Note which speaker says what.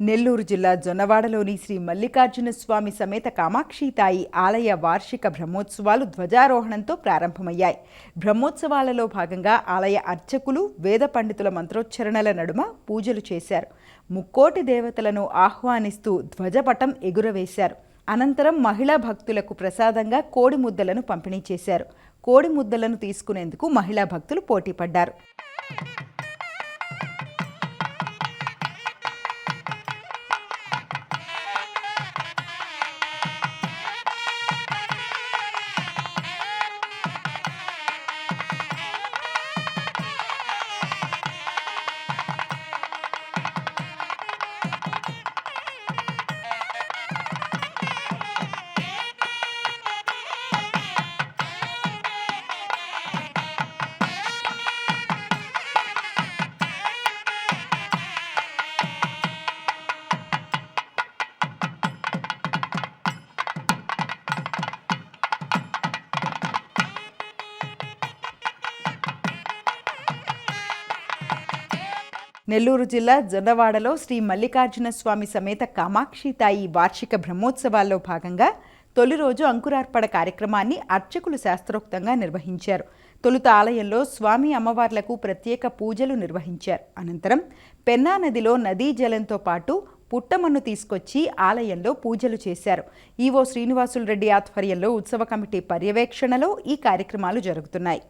Speaker 1: నెల్లూరు జిల్లా జొన్నవాడలోని శ్రీ మల్లికార్జున స్వామి సమేత కామాక్షితాయి ఆలయ వార్షిక బ్రహ్మోత్సవాలు ధ్వజారోహణంతో ప్రారంభమయ్యాయి. బ్రహ్మోత్సవాలలో భాగంగా ఆలయ అర్చకులు వేద పండితుల మంత్రోచ్చరణల నడుమ పూజలు చేశారు. ముక్కోటి దేవతలను ఆహ్వానిస్తూ ధ్వజపటం ఎగురవేశారు. అనంతరం మహిళా భక్తులకు ప్రసాదంగా కోడి ముద్దలను పంపిణీ చేశారు. కోడి ముద్దలను తీసుకునేందుకు మహిళా భక్తులు పోటీపడ్డారు. నెల్లూరు జిల్లా జొన్నవాడలో శ్రీ మల్లికార్జున స్వామి సమేత కామాక్షితాయి వార్షిక బ్రహ్మోత్సవాల్లో భాగంగా తొలి రోజు అంకురార్పణ కార్యక్రమాన్ని అర్చకులు శాస్త్రోక్తంగా నిర్వహించారు. తొలుత ఆలయంలో స్వామి అమ్మవార్లకు ప్రత్యేక పూజలు నిర్వహించారు. అనంతరం పెన్నా నదిలో నదీ జలంతో పాటు పుట్టమన్ను తీసుకొచ్చి ఆలయంలో పూజలు చేశారు. ఈవో శ్రీనివాసులు రెడ్డి ఆధ్వర్యంలో ఉత్సవ కమిటీ పర్యవేక్షణలో ఈ కార్యక్రమాలు జరుగుతున్నాయి.